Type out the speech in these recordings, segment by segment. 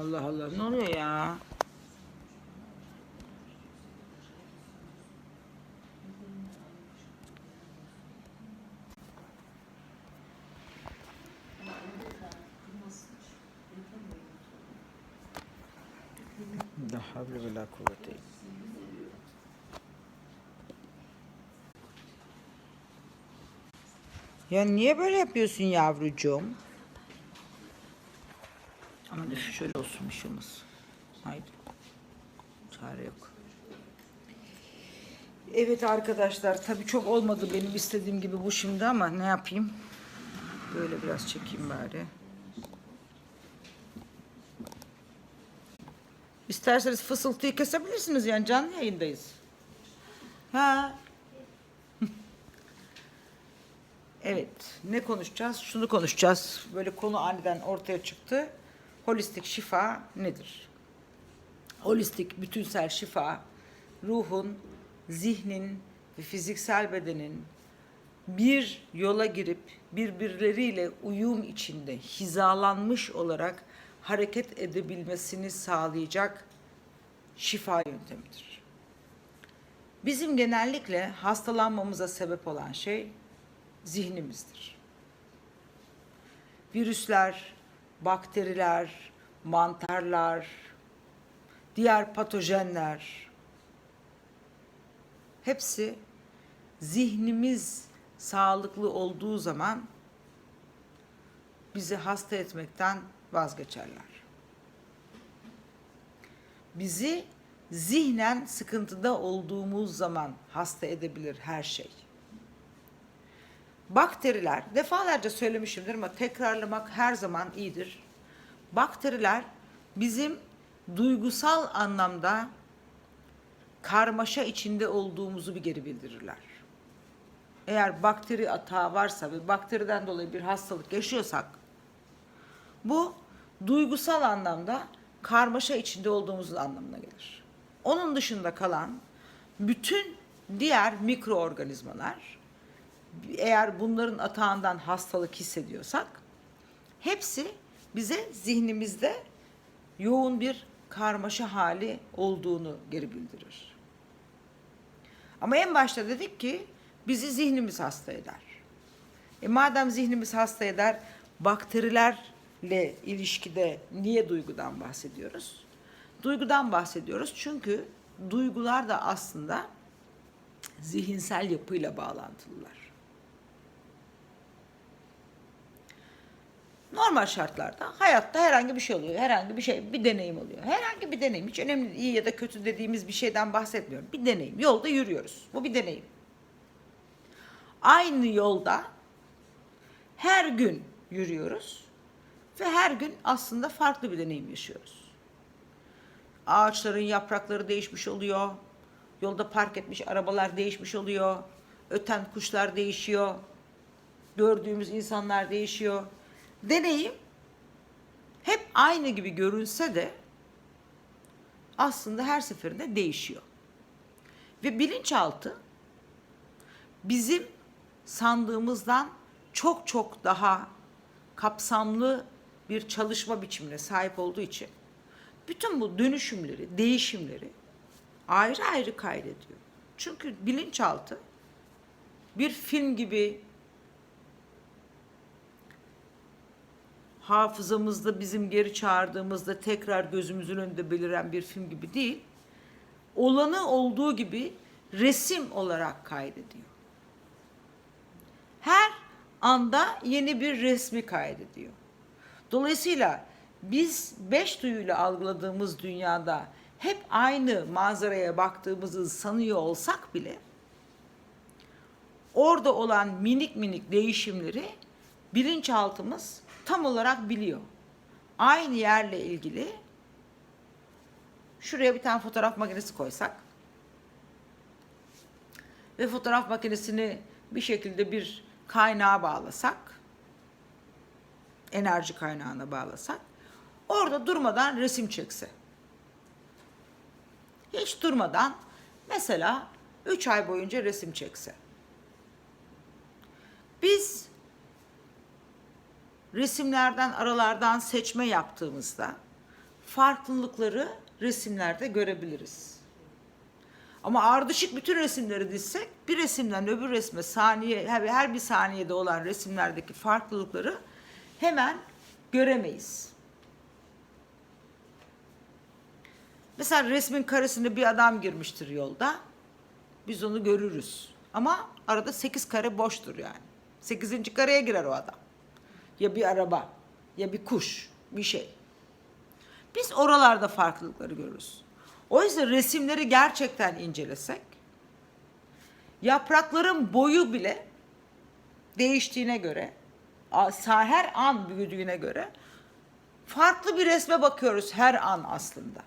Allah Allah ne oluyor ya? La havle la kuvvete Ya niye böyle yapıyorsun yavrucuğum? Ama neyse şöyle olsun işimiz. Haydi. Çare yok. Evet arkadaşlar tabii çok olmadı benim istediğim gibi bu şimdi ama ne yapayım? Böyle biraz çekeyim bari. İsterseniz fısıltıyı kesebilirsiniz yani canlı yayındayız. Ha. Evet, ne konuşacağız? Şunu konuşacağız. Böyle konu aniden ortaya çıktı. Holistik şifa nedir? Holistik, bütünsel şifa, ruhun, zihnin ve fiziksel bedenin bir yola girip birbirleriyle uyum içinde hizalanmış olarak hareket edebilmesini sağlayacak şifa yöntemidir. Bizim genellikle hastalanmamıza sebep olan şey zihnimizdir. Virüsler, bakteriler, mantarlar, diğer patojenler hepsi zihnimiz sağlıklı olduğu zaman bizi hasta etmekten vazgeçerler. Bizi zihnen sıkıntıda olduğumuz zaman hasta edebilir her şey. Bakteriler, defalarca söylemişimdir ama tekrarlamak her zaman iyidir. Bakteriler bizim duygusal anlamda karmaşa içinde olduğumuzu bir geri bildirirler. Eğer bakteri atağı varsa ve bakteriden dolayı bir hastalık yaşıyorsak bu duygusal anlamda karmaşa içinde olduğumuzun anlamına gelir. Onun dışında kalan bütün diğer mikroorganizmalar eğer bunların atağından hastalık hissediyorsak hepsi bize zihnimizde yoğun bir karmaşa hali olduğunu geri bildirir. Ama en başta dedik ki bizi zihnimiz hasta eder. E madem zihnimiz hasta eder, bakterilerle ilişkide niye duygudan bahsediyoruz? Duygudan bahsediyoruz çünkü duygular da aslında zihinsel yapıyla bağlantılılar. Normal şartlarda hayatta herhangi bir şey oluyor. Herhangi bir şey, bir deneyim oluyor. Herhangi bir deneyim. Hiç önemli iyi ya da kötü dediğimiz bir şeyden bahsetmiyorum. Bir deneyim. Yolda yürüyoruz. Bu bir deneyim. Aynı yolda her gün yürüyoruz ve her gün aslında farklı bir deneyim yaşıyoruz. Ağaçların yaprakları değişmiş oluyor. Yolda park etmiş arabalar değişmiş oluyor. Öten kuşlar değişiyor. Gördüğümüz insanlar değişiyor. Deneyim hep aynı gibi görünse de aslında her seferinde değişiyor. Ve bilinçaltı bizim sandığımızdan çok çok daha kapsamlı bir çalışma biçimine sahip olduğu için bütün bu dönüşümleri, değişimleri ayrı ayrı kaydediyor. Çünkü bilinçaltı bir film gibi hafızamızda bizim geri çağırdığımızda tekrar gözümüzün önünde beliren bir film gibi değil. Olanı olduğu gibi resim olarak kaydediyor. Her anda yeni bir resmi kaydediyor. Dolayısıyla biz beş duyuyla algıladığımız dünyada hep aynı manzaraya baktığımızı sanıyor olsak bile orada olan minik minik değişimleri bilinçaltımız tam olarak biliyor. Aynı yerle ilgili şuraya bir tane fotoğraf makinesi koysak ve fotoğraf makinesini bir şekilde bir kaynağa bağlasak enerji kaynağına bağlasak orada durmadan resim çekse hiç durmadan mesela 3 ay boyunca resim çekse biz resimlerden aralardan seçme yaptığımızda farklılıkları resimlerde görebiliriz. Ama ardışık bütün resimleri dizsek bir resimden öbür resme saniye her bir saniyede olan resimlerdeki farklılıkları hemen göremeyiz. Mesela resmin karesine bir adam girmiştir yolda. Biz onu görürüz. Ama arada sekiz kare boştur yani. Sekizinci kareye girer o adam. Ya bir araba, ya bir kuş, bir şey. Biz oralarda farklılıkları görürüz. Oysa resimleri gerçekten incelesek, yaprakların boyu bile değiştiğine göre, her an büyüdüğüne göre farklı bir resme bakıyoruz her an aslında.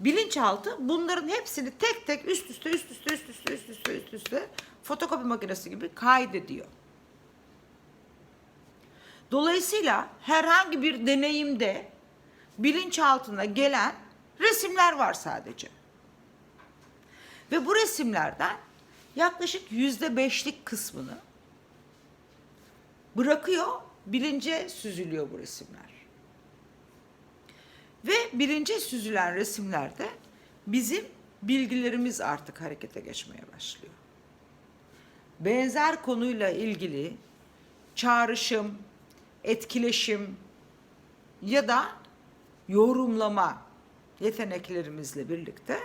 Bilinçaltı bunların hepsini tek tek üst üste üst üste üst üste üst üste üst üste fotokopi makinesi gibi kaydediyor. Dolayısıyla herhangi bir deneyimde bilinçaltına gelen resimler var sadece. Ve bu resimlerden yaklaşık yüzde beşlik kısmını bırakıyor, bilince süzülüyor bu resimler. Ve bilince süzülen resimlerde bizim bilgilerimiz artık harekete geçmeye başlıyor. Benzer konuyla ilgili çağrışım, etkileşim ya da yorumlama yeteneklerimizle birlikte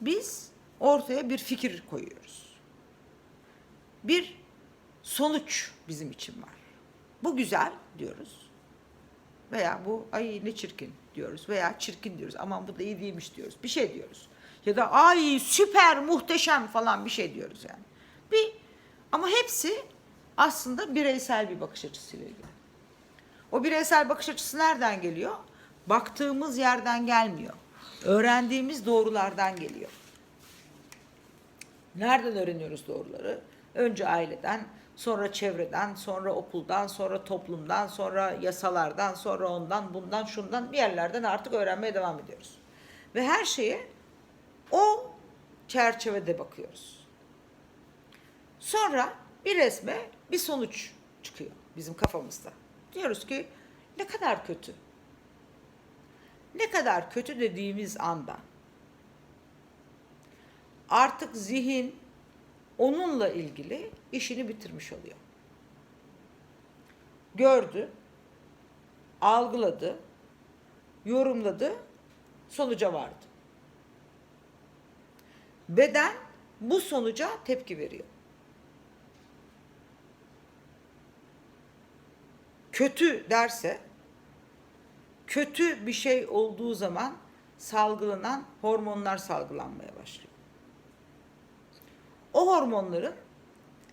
biz ortaya bir fikir koyuyoruz. Bir sonuç bizim için var. Bu güzel diyoruz. Veya bu ay ne çirkin diyoruz veya çirkin diyoruz. Aman bu da iyi değilmiş diyoruz. Bir şey diyoruz. Ya da ay süper muhteşem falan bir şey diyoruz yani. Bir ama hepsi aslında bireysel bir bakış açısıyla ilgili. O bireysel bakış açısı nereden geliyor? Baktığımız yerden gelmiyor. Öğrendiğimiz doğrulardan geliyor. Nereden öğreniyoruz doğruları? Önce aileden, sonra çevreden, sonra okuldan, sonra toplumdan, sonra yasalardan, sonra ondan, bundan, şundan bir yerlerden artık öğrenmeye devam ediyoruz. Ve her şeye o çerçevede bakıyoruz. Sonra bir resme bir sonuç çıkıyor bizim kafamızda. Diyoruz ki ne kadar kötü. Ne kadar kötü dediğimiz anda artık zihin onunla ilgili işini bitirmiş oluyor. Gördü, algıladı, yorumladı, sonuca vardı. Beden bu sonuca tepki veriyor. Kötü derse kötü bir şey olduğu zaman salgılanan hormonlar salgılanmaya başlıyor. O hormonların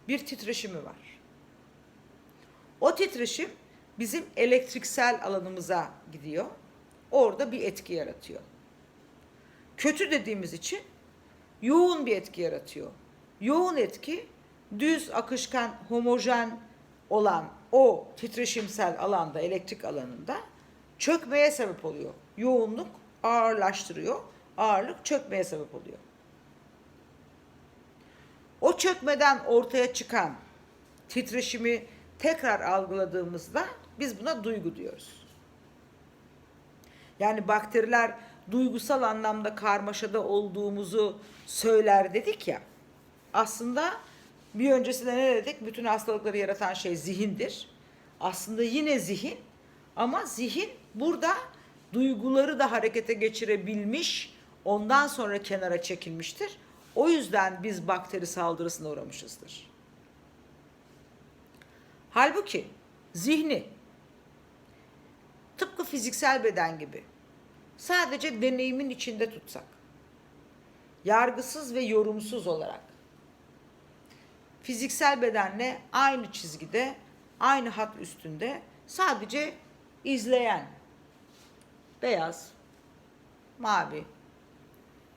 bir titreşimi var. O titreşim bizim elektriksel alanımıza gidiyor. Orada bir etki yaratıyor. Kötü dediğimiz için yoğun bir etki yaratıyor. Yoğun etki düz, akışkan, homojen olan o titreşimsel alanda, elektrik alanında çökmeye sebep oluyor. Yoğunluk ağırlaştırıyor, ağırlık çökmeye sebep oluyor. O çökmeden ortaya çıkan titreşimi tekrar algıladığımızda biz buna duygu diyoruz. Yani bakteriler duygusal anlamda karmaşada olduğumuzu söyler dedik ya. Aslında bir öncesinde ne dedik? Bütün hastalıkları yaratan şey zihindir. Aslında yine zihin ama zihin burada duyguları da harekete geçirebilmiş, ondan sonra kenara çekilmiştir. O yüzden biz bakteri saldırısına uğramışızdır. Halbuki zihni tıpkı fiziksel beden gibi sadece deneyimin içinde tutsak, yargısız ve yorumsuz olarak fiziksel bedenle aynı çizgide, aynı hat üstünde sadece izleyen beyaz, mavi,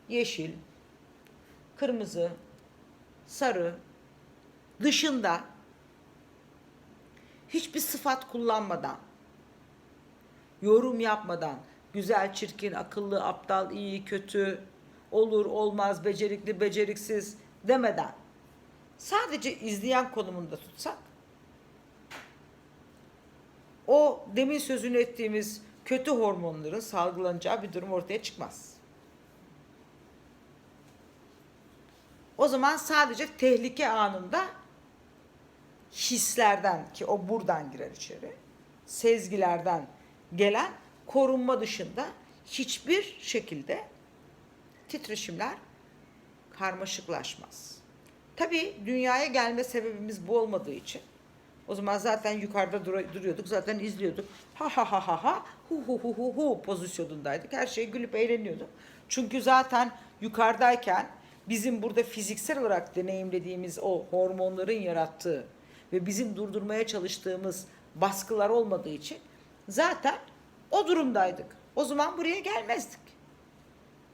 yeşil, kırmızı, sarı dışında hiçbir sıfat kullanmadan, yorum yapmadan, güzel, çirkin, akıllı, aptal, iyi, kötü, olur, olmaz, becerikli, beceriksiz demeden sadece izleyen konumunda tutsak o demin sözünü ettiğimiz kötü hormonların salgılanacağı bir durum ortaya çıkmaz. O zaman sadece tehlike anında hislerden ki o buradan girer içeri. Sezgilerden gelen korunma dışında hiçbir şekilde titreşimler karmaşıklaşmaz. Tabii dünyaya gelme sebebimiz bu olmadığı için o zaman zaten yukarıda dur- duruyorduk, zaten izliyorduk. Ha ha ha ha ha, hu hu hu hu hu pozisyonundaydık. Her şeye gülüp eğleniyorduk. Çünkü zaten yukarıdayken bizim burada fiziksel olarak deneyimlediğimiz o hormonların yarattığı ve bizim durdurmaya çalıştığımız baskılar olmadığı için zaten o durumdaydık. O zaman buraya gelmezdik.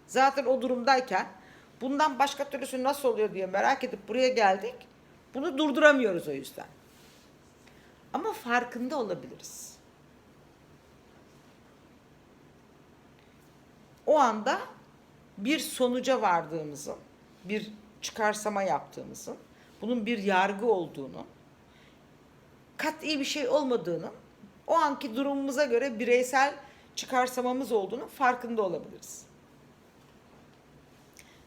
Zaten o durumdayken bundan başka türlüsü nasıl oluyor diye merak edip buraya geldik. Bunu durduramıyoruz o yüzden. Ama farkında olabiliriz. O anda bir sonuca vardığımızın, bir çıkarsama yaptığımızın, bunun bir yargı olduğunu, kat'i bir şey olmadığını, o anki durumumuza göre bireysel çıkarsamamız olduğunu farkında olabiliriz.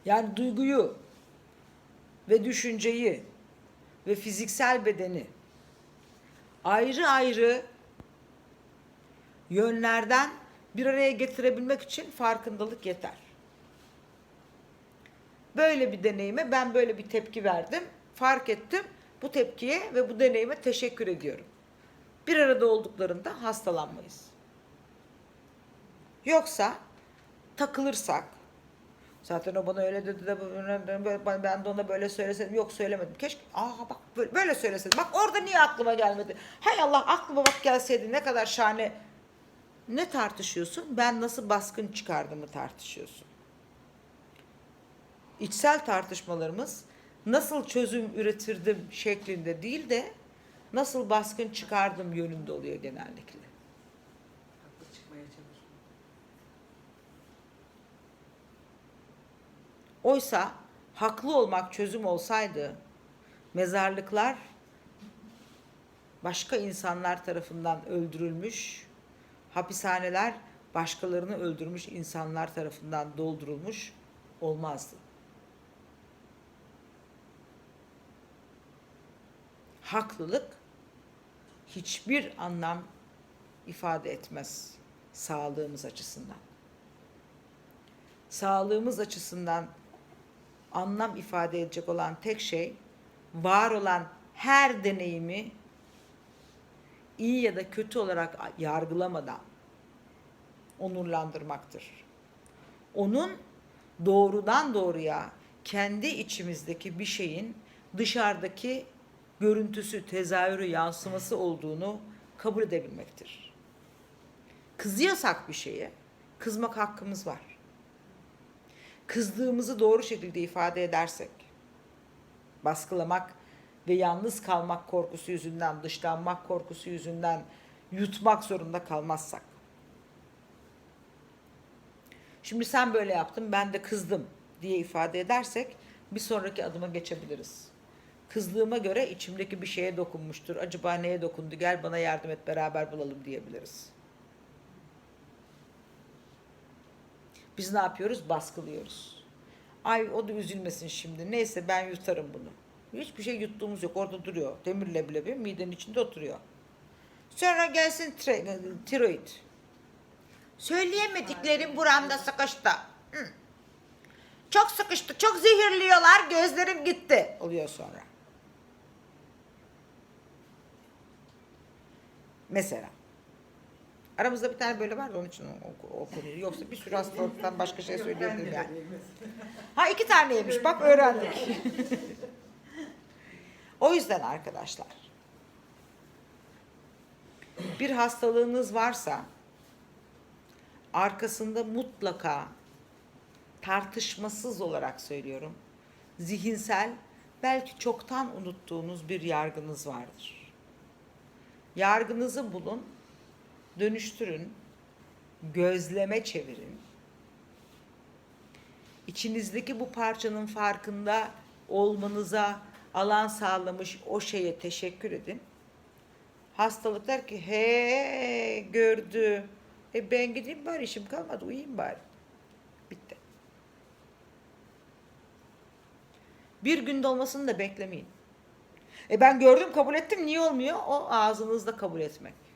Yani duyguyu ve düşünceyi ve fiziksel bedeni ayrı ayrı yönlerden bir araya getirebilmek için farkındalık yeter. Böyle bir deneyime ben böyle bir tepki verdim, fark ettim. Bu tepkiye ve bu deneyime teşekkür ediyorum. Bir arada olduklarında hastalanmayız. Yoksa takılırsak, zaten o bana öyle dedi de ben de ona böyle söyleseydim. Yok söylemedim. Keşke aa bak böyle, böyle söyleseydim. Bak orada niye aklıma gelmedi? Hay Allah aklıma bak gelseydi ne kadar şahane. Ne tartışıyorsun? Ben nasıl baskın çıkardığımı tartışıyorsun. İçsel tartışmalarımız nasıl çözüm üretirdim şeklinde değil de nasıl baskın çıkardım yönünde oluyor genellikle. Oysa haklı olmak çözüm olsaydı mezarlıklar başka insanlar tarafından öldürülmüş, hapishaneler başkalarını öldürmüş insanlar tarafından doldurulmuş olmazdı. Haklılık hiçbir anlam ifade etmez sağlığımız açısından. Sağlığımız açısından anlam ifade edecek olan tek şey var olan her deneyimi iyi ya da kötü olarak yargılamadan onurlandırmaktır. Onun doğrudan doğruya kendi içimizdeki bir şeyin dışarıdaki görüntüsü, tezahürü, yansıması olduğunu kabul edebilmektir. Kızıyorsak bir şeye, kızmak hakkımız var. Kızdığımızı doğru şekilde ifade edersek, baskılamak ve yalnız kalmak korkusu yüzünden, dışlanmak korkusu yüzünden yutmak zorunda kalmazsak. Şimdi sen böyle yaptın, ben de kızdım diye ifade edersek bir sonraki adıma geçebiliriz. Kızdığıma göre içimdeki bir şeye dokunmuştur. Acaba neye dokundu? Gel bana yardım et beraber bulalım diyebiliriz. Biz ne yapıyoruz? Baskılıyoruz. Ay o da üzülmesin şimdi. Neyse ben yutarım bunu. Hiçbir şey yuttuğumuz yok. Orada duruyor. Demir leblebi midenin içinde oturuyor. Sonra gelsin tre- tiroid. Söyleyemediklerim buramda sıkıştı. Hı. Çok sıkıştı. Çok zehirliyorlar. Gözlerim gitti. Oluyor sonra. Mesela. Aramızda bir tane böyle vardı onun için o, o, konuyu. Yoksa bir sürü hastalıktan başka şey söyleyebilirim yani. Ha iki taneymiş bak öğrendik. o yüzden arkadaşlar. Bir hastalığınız varsa arkasında mutlaka tartışmasız olarak söylüyorum. Zihinsel belki çoktan unuttuğunuz bir yargınız vardır. Yargınızı bulun, dönüştürün, gözleme çevirin. İçinizdeki bu parçanın farkında olmanıza alan sağlamış o şeye teşekkür edin. Hastalık der ki he gördü. E ben gideyim bari işim kalmadı uyuyayım bari. Bitti. Bir günde olmasını da beklemeyin. E ben gördüm kabul ettim niye olmuyor? O ağzınızda kabul etmek.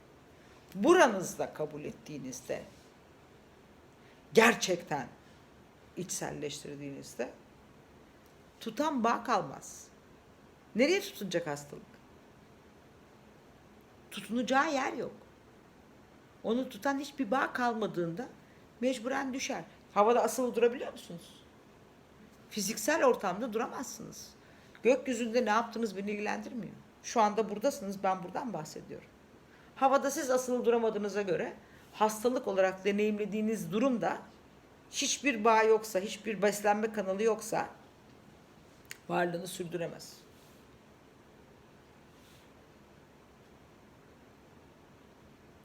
Buranızda kabul ettiğinizde gerçekten içselleştirdiğinizde tutan bağ kalmaz. Nereye tutunacak hastalık? Tutunacağı yer yok. Onu tutan hiçbir bağ kalmadığında mecburen düşer. Havada asılı durabiliyor musunuz? Fiziksel ortamda duramazsınız. Gökyüzünde ne yaptığınız beni ilgilendirmiyor. Şu anda buradasınız, ben buradan bahsediyorum. Havada siz asılı duramadığınıza göre hastalık olarak deneyimlediğiniz durumda hiçbir bağ yoksa, hiçbir beslenme kanalı yoksa varlığını sürdüremez.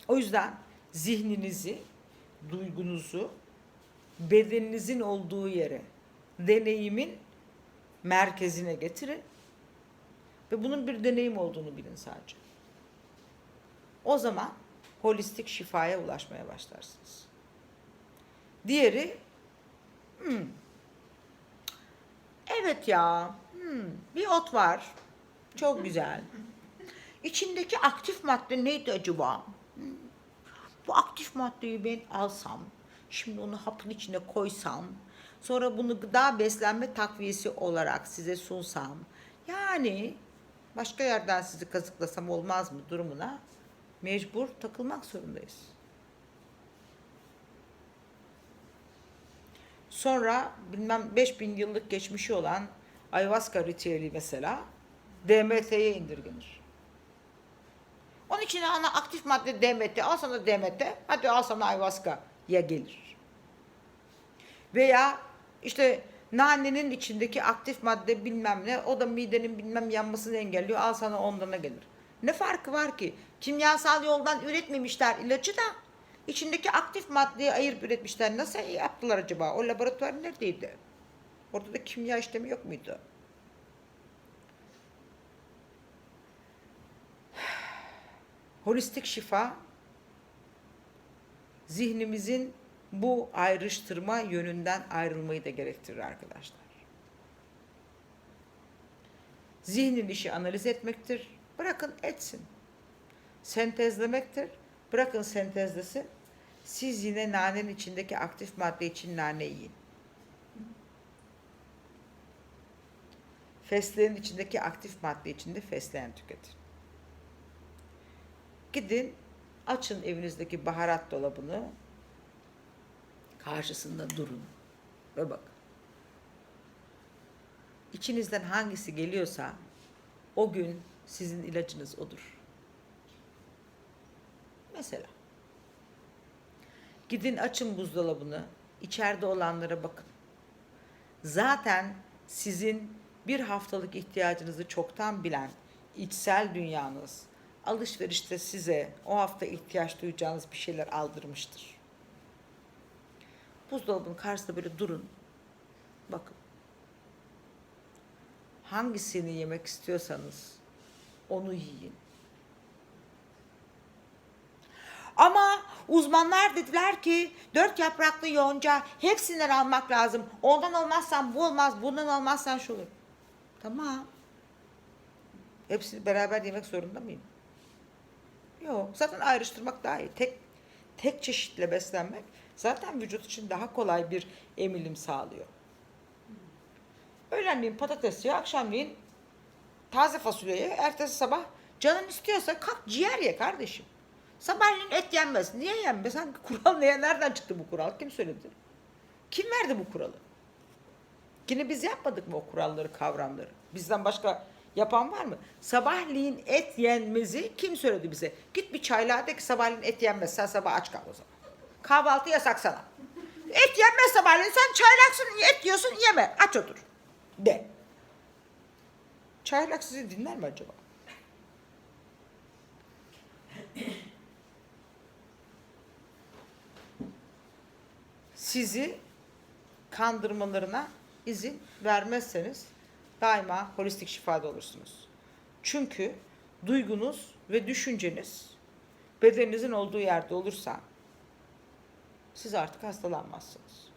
O yüzden zihninizi, duygunuzu bedeninizin olduğu yere, deneyimin merkezine getirin ve bunun bir deneyim olduğunu bilin sadece. O zaman holistik şifaya ulaşmaya başlarsınız. Diğeri hmm, evet ya hmm, bir ot var çok güzel. İçindeki aktif madde neydi acaba? Hmm, Bu aktif maddeyi ben alsam, şimdi onu hapın içine koysam, sonra bunu gıda beslenme takviyesi olarak size sunsam, yani başka yerden sizi kazıklasam olmaz mı durumuna mecbur takılmak zorundayız. Sonra bilmem 5000 yıllık geçmişi olan ayahuasca ritüeli mesela DMT'ye indirgenir. Onun için ana aktif madde DMT, al sana DMT, hadi al sana ayahuasca'ya gelir. Veya işte nanenin içindeki aktif madde bilmem ne, o da midenin bilmem yanmasını engelliyor, al sana ondana gelir. Ne farkı var ki? Kimyasal yoldan üretmemişler ilacı da içindeki aktif maddeyi ayırıp üretmişler. Nasıl yaptılar acaba? O laboratuvar neredeydi? Orada da kimya işlemi yok muydu? Holistik şifa zihnimizin bu ayrıştırma yönünden ayrılmayı da gerektirir arkadaşlar. Zihnin işi analiz etmektir. Bırakın etsin. Sentezlemektir. Bırakın sentezlesin. Siz yine nanenin içindeki aktif madde için nane yiyin. Fesleğen içindeki aktif madde içinde fesleğen tüketin. Gidin açın evinizdeki baharat dolabını. Karşısında durun ve bakın. İçinizden hangisi geliyorsa o gün sizin ilacınız odur. Mesela gidin açın buzdolabını, içeride olanlara bakın. Zaten sizin bir haftalık ihtiyacınızı çoktan bilen içsel dünyanız alışverişte size o hafta ihtiyaç duyacağınız bir şeyler aldırmıştır. Buzdolabının karşısında böyle durun. Bakın. Hangisini yemek istiyorsanız onu yiyin. Ama uzmanlar dediler ki dört yapraklı yonca hepsinden almak lazım. Ondan olmazsan bu olmaz, bundan olmazsan şu olur. Tamam. Hepsini beraber yemek zorunda mıyım? Yok. Zaten ayrıştırmak daha iyi. Tek tek çeşitle beslenmek zaten vücut için daha kolay bir emilim sağlıyor. Öğlenleyin patates ye, akşamleyin taze fasulye ye, ertesi sabah canın istiyorsa kalk ciğer ye kardeşim. Sabahleyin et yenmez. Niye yenmez? Hangi kural neye? Nereden çıktı bu kural? Kim söyledi? Kim verdi bu kuralı? Yine biz yapmadık mı o kuralları, kavramları? Bizden başka yapan var mı? Sabahleyin et yenmezi kim söyledi bize? Git bir çaylığa de ki sabahleyin et yenmez. Sen sabah aç kal o zaman. Kahvaltı yasak sana. Et yenmez sabahleyin. Sen çaylaksın, et yiyorsun, yeme. Aç otur. De. Çaylak sizi dinler mi acaba? Sizi kandırmalarına izin vermezseniz daima holistik şifada olursunuz. Çünkü duygunuz ve düşünceniz bedeninizin olduğu yerde olursa siz artık hastalanmazsınız.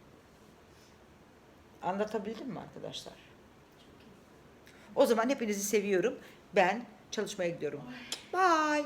Anlatabildim mi arkadaşlar? O zaman hepinizi seviyorum. Ben çalışmaya gidiyorum. Bye.